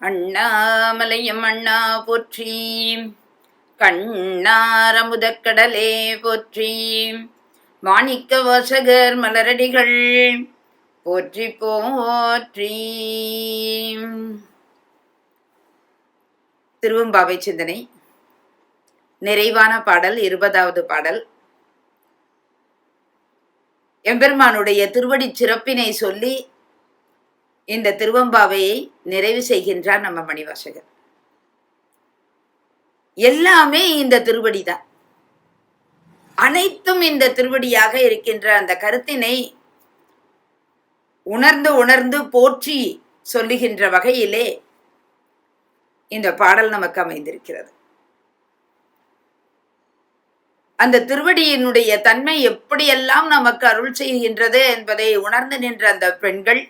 அண்ணாமலையம் அண்ணா போற்றி. கண்ணாரமுதக்கடலே போற்றி. மாணிக்க வாசகர் மலரடிகள் போற்றி போற்றி. திருவம்பாவை சிந்தனை. நிறைவான பாடல் இருபதாவது பாடல். எம்பெருமானுடைய திருவடிச் சிறப்பினை சொல்லி இந்த திருவம்பாவையை நிறைவு செய்கின்றார் நம்ம மணிவாசகர். எல்லாமே இந்த திருவடி தான் அனைத்தும் இந்த திருவடியாக இருக்கின்ற அந்த கருத்தினை உணர்ந்து உணர்ந்து போற்றி சொல்லுகின்ற வகையிலே இந்த பாடல் நமக்கு அமைந்திருக்கிறது. அந்த திருவடியினுடைய தன்மை எப்படியெல்லாம் நமக்கு அருள் செய்கின்றது என்பதை உணர்ந்து நின்ற அந்த பெண்கள்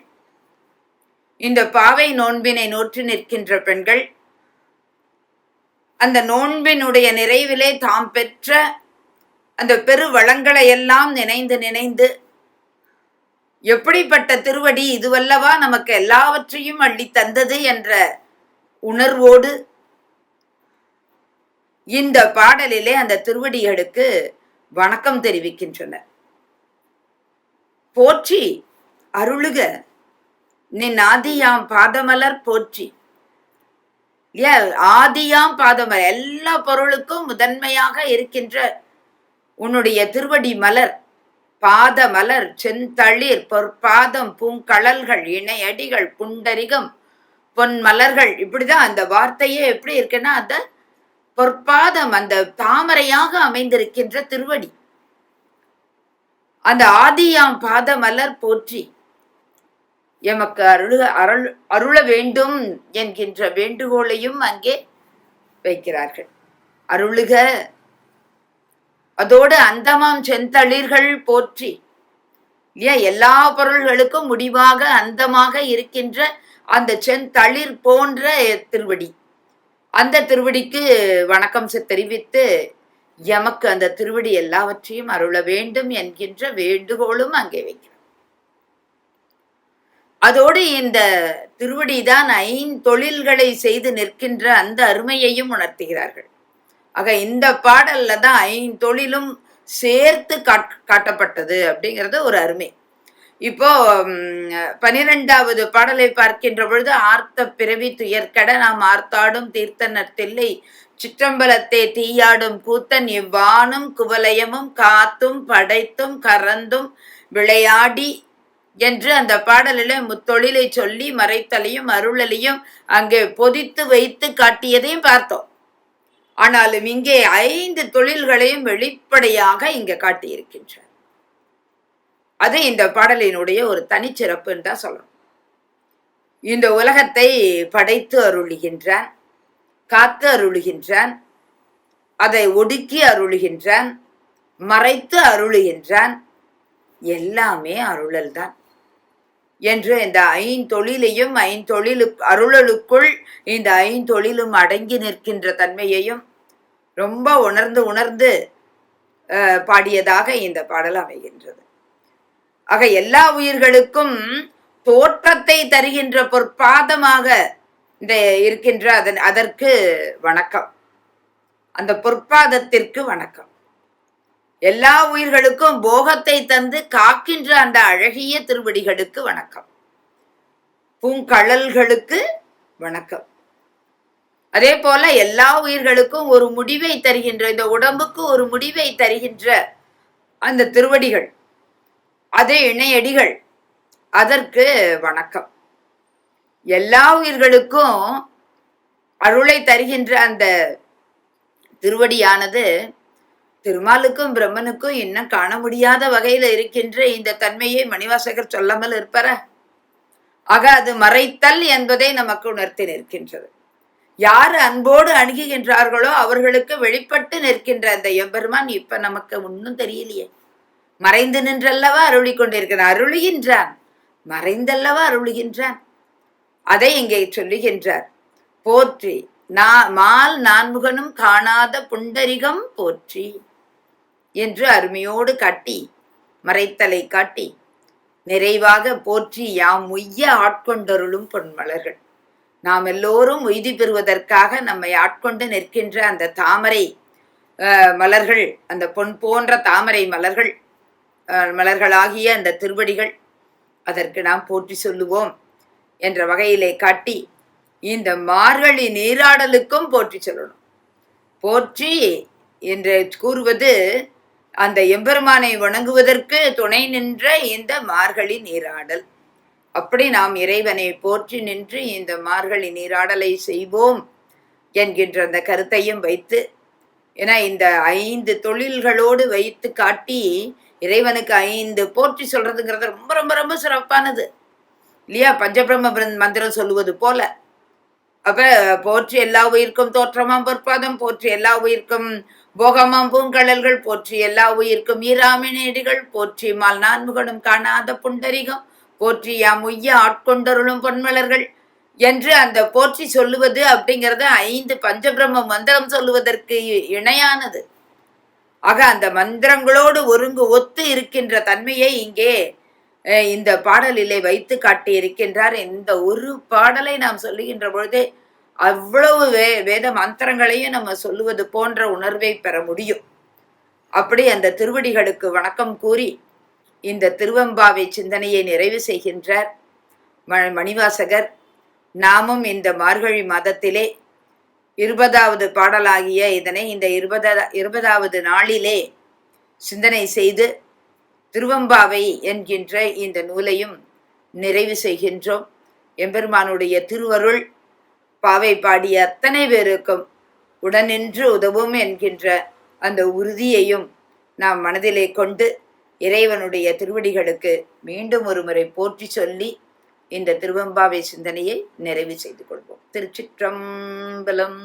இந்த பாவை நோன்பினை நோற்றி நிற்கின்ற பெண்கள் அந்த நோன்பினுடைய நிறைவிலே தாம் பெற்ற அந்த பெரு வளங்களை எல்லாம் நினைந்து நினைந்து எப்படிப்பட்ட திருவடி இதுவல்லவா நமக்கு எல்லாவற்றையும் அள்ளி தந்தது என்ற உணர்வோடு இந்த பாடலிலே அந்த திருவடிகளுக்கு வணக்கம் தெரிவிக்கின்றனர். போற்றி அருளுக. நின் ஆதியாம் பாதமலர் போற்றி. ஆதியாம் பாதமலர். எல்லா பொருளுக்கும் முதன்மையாக இருக்கின்ற உன்னுடைய திருவடி மலர் பாத மலர் செந்தளிர் பொற்பாதம் பூங்கழல்கள் இணையடிகள் புண்டரிகம் பொன் மலர்கள் இப்படிதான் அந்த வார்த்தையே எப்படி இருக்குன்னா அந்த பொற்பாதம் அந்த தாமரையாக அமைந்திருக்கின்ற திருவடி. அந்த ஆதியாம் பாத மலர் போற்றி. எமக்கு அருள் அருள் அருள வேண்டும் என்கின்ற வேண்டுகோளையும் அங்கே வைக்கிறார்கள். அருளுக. அதோடு அந்தமாம் செந்தளிர்கள் போற்றி. இல்லையா? எல்லா பொருள்களுக்கும் முடிவாக அந்தமாக இருக்கின்ற அந்த செந்தளிர் போன்ற திருவடி. அந்த திருவடிக்கு வணக்கம் செ- தெரிவித்து எமக்கு அந்த திருவடி எல்லாவற்றையும் அருள வேண்டும் என்கின்ற வேண்டுகோளும் அங்கே வைக்கிறார் அதோடு இந்த திருவடிதான் ஐந்தொழில்களை செய்து நிற்கின்ற அந்த அருமையையும் உணர்த்துகிறார்கள். ஆக இந்த பாடல்ல தான் ஐந்தொழிலும் சேர்த்து காட் காட்டப்பட்டது அப்படிங்கிறது ஒரு அருமை. இப்போ பனிரெண்டாவது பாடலை பார்க்கின்ற பொழுது ஆர்த்த பிறவி துயர்கட நாம் ஆர்த்தாடும் தீர்த்தனர் தில்லை சிற்றம்பலத்தை தீயாடும் கூத்தன் இவ்வானும் குவலயமும் காத்தும் படைத்தும் கறந்தும் விளையாடி என்று அந்த பாடலில் முத்தொழிலை சொல்லி மறைத்தலையும் அருளலையும் அங்கே பொதித்து வைத்து காட்டியதையும் பார்த்தோம். ஆனாலும் இங்கே ஐந்து தொழில்களையும் வெளிப்படையாக இங்கே காட்டியிருக்கின்றார் அது இந்த பாடலினுடைய ஒரு தனிச்சிறப்புன்னு தான் சொல்லணும். இந்த உலகத்தை படைத்து அருளுகின்றான் காத்து அருளுகின்றான் அதை ஒடுக்கி அருளுகின்றான் மறைத்து அருளுகின்றான் எல்லாமே அருளல் தான் என்று இந்த ஐந்தொழிலையும் ஐந்தொழிலு அருளலுக்குள் இந்த ஐந்தொழிலும் அடங்கி நிற்கின்ற தன்மையையும் ரொம்ப உணர்ந்து உணர்ந்து பாடியதாக இந்த பாடல் அமைகின்றது. ஆக எல்லா உயிர்களுக்கும் தோற்றத்தை தருகின்ற பொற்பாதமாக இந்த இருக்கின்ற அதன் அதற்கு வணக்கம். அந்த பொற்பாதத்திற்கு வணக்கம். எல்லா உயிர்களுக்கும் போகத்தை தந்து காக்கின்ற அந்த அழகிய திருவடிகளுக்கு வணக்கம். பூங்கழல்களுக்கு வணக்கம். அதே போல எல்லா உயிர்களுக்கும் ஒரு முடிவை தருகின்ற இந்த உடம்புக்கு ஒரு முடிவை தருகின்ற அந்த திருவடிகள் அதே இணையடிகள் அதற்கு வணக்கம். எல்லா உயிர்களுக்கும் அருளை தருகின்ற அந்த திருவடியானது திருமாலுக்கும் பிரம்மனுக்கும் இன்னும் காண முடியாத வகையில இருக்கின்ற இந்த தன்மையை மணிவாசகர் சொல்லாமல் இருப்பார? ஆக அது மறைத்தல் என்பதை நமக்கு உணர்த்தி நிற்கின்றது. யார் அன்போடு அணுகுகின்றார்களோ அவர்களுக்கு வெளிப்பட்டு நிற்கின்ற அந்த எம்பெருமான் இப்ப நமக்கு ஒன்றும் தெரியலையே. மறைந்து நின்றல்லவா அருளி கொண்டிருக்கிறான்? அருளுகின்றான். மறைந்தல்லவா அருளுகின்றான்? அதை இங்கே சொல்லுகின்றார். போற்றி நா மால் நான்முகனும் காணாத புண்டரிகம் போற்றி. என்று அருமையோடு காட்டி மறைத்தலை காட்டி நிறைவாக போற்றி யாம் உய்ய ஆட்கொண்டருளும் பொன்மலர்கள். நாம் எல்லோரும் உய்தி பெறுவதற்காக நம்மை ஆட்கொண்டு நிற்கின்ற அந்த தாமரை மலர்கள் அந்த பொன் போன்ற தாமரை மலர்கள் மலர்களாகிய அந்த திருவடிகள் அதற்கு நாம் போற்றி சொல்லுவோம் என்ற வகையிலே காட்டி இந்த மார்கழி நீராடலுக்கும் போற்றி சொல்லணும். போற்றி என்று கூறுவது அந்த எம்பெருமானை வணங்குவதற்கு துணை நின்ற இந்த மார்கழி நீராடல். அப்படி நாம் இறைவனை போற்றி நின்று இந்த மார்கழி நீராடலை செய்வோம் என்கின்ற அந்த கருத்தையும் வைத்து ஏன்னா இந்த ஐந்து தொழில்களோடு வைத்து காட்டி இறைவனுக்கு ஐந்து போற்றி சொல்றதுங்கிறது ரொம்ப ரொம்ப ரொம்ப சிறப்பானது. இல்லையா? பஞ்சபிரம்ம மந்திரம் சொல்லுவது போல. அப்ப போற்றி எல்லா உயிர்க்கும் தோற்றமாம் பொற்பாதம் போற்றி எல்லா உயிர்க்கும் போகமம் பூங்கழல்கள் போற்றி எல்லா உயிர்க்கும் ஈராமினேடிகள் போற்றி மால் நான்முகனும் காணாத புண்டரிகம் போற்றி யாம் உய்ய ஆட்கொண்டருளும் பொன்மலர்கள். என்று அந்த போற்றி சொல்லுவது அப்படிங்கிறது ஐந்து பஞ்சபிரம்ம மந்திரம் சொல்லுவதற்கு இ- இணையானது. ஆக அந்த மந்திரங்களோடு ஒருங்கு ஒத்து இருக்கின்ற தன்மையை இங்கே இந்த பாடலிலே வைத்து காட்டி இருக்கின்றார் இந்த ஒரு பாடலை நாம் சொல்லுகின்ற பொழுதே அவ்வளவு வே வேத மந்திரங்களையும் நம்ம சொல்லுவது போன்ற உணர்வை பெற முடியும். அப்படி அந்த திருவடிகளுக்கு வணக்கம் கூறி இந்த திருவம்பாவை சிந்தனையை நிறைவு செய்கின்றார் ம- மணிவாசகர். நாமும் இந்த மார்கழி மாதத்திலே இருபதாவது பாடலாகிய இதனை இந்த இருபதா இருபதாவது நாளிலே சிந்தனை செய்து திருவம்பாவை என்கின்ற இந்த நூலையும் நிறைவு செய்கின்றோம். எம்பெருமானுடைய திருவருள் பாவை பாடிய அத்தனை பேருக்கும் உடனின்று உதவும் என்கின்ற அந்த உறுதியையும் நாம் மனதிலே கொண்டு இறைவனுடைய திருவடிகளுக்கு மீண்டும் ஒரு முறை போற்றி சொல்லி இந்த திருவம்பாவை சிந்தனையை நிறைவு செய்து கொள்வோம். திருச்சிற்றம்பலம்.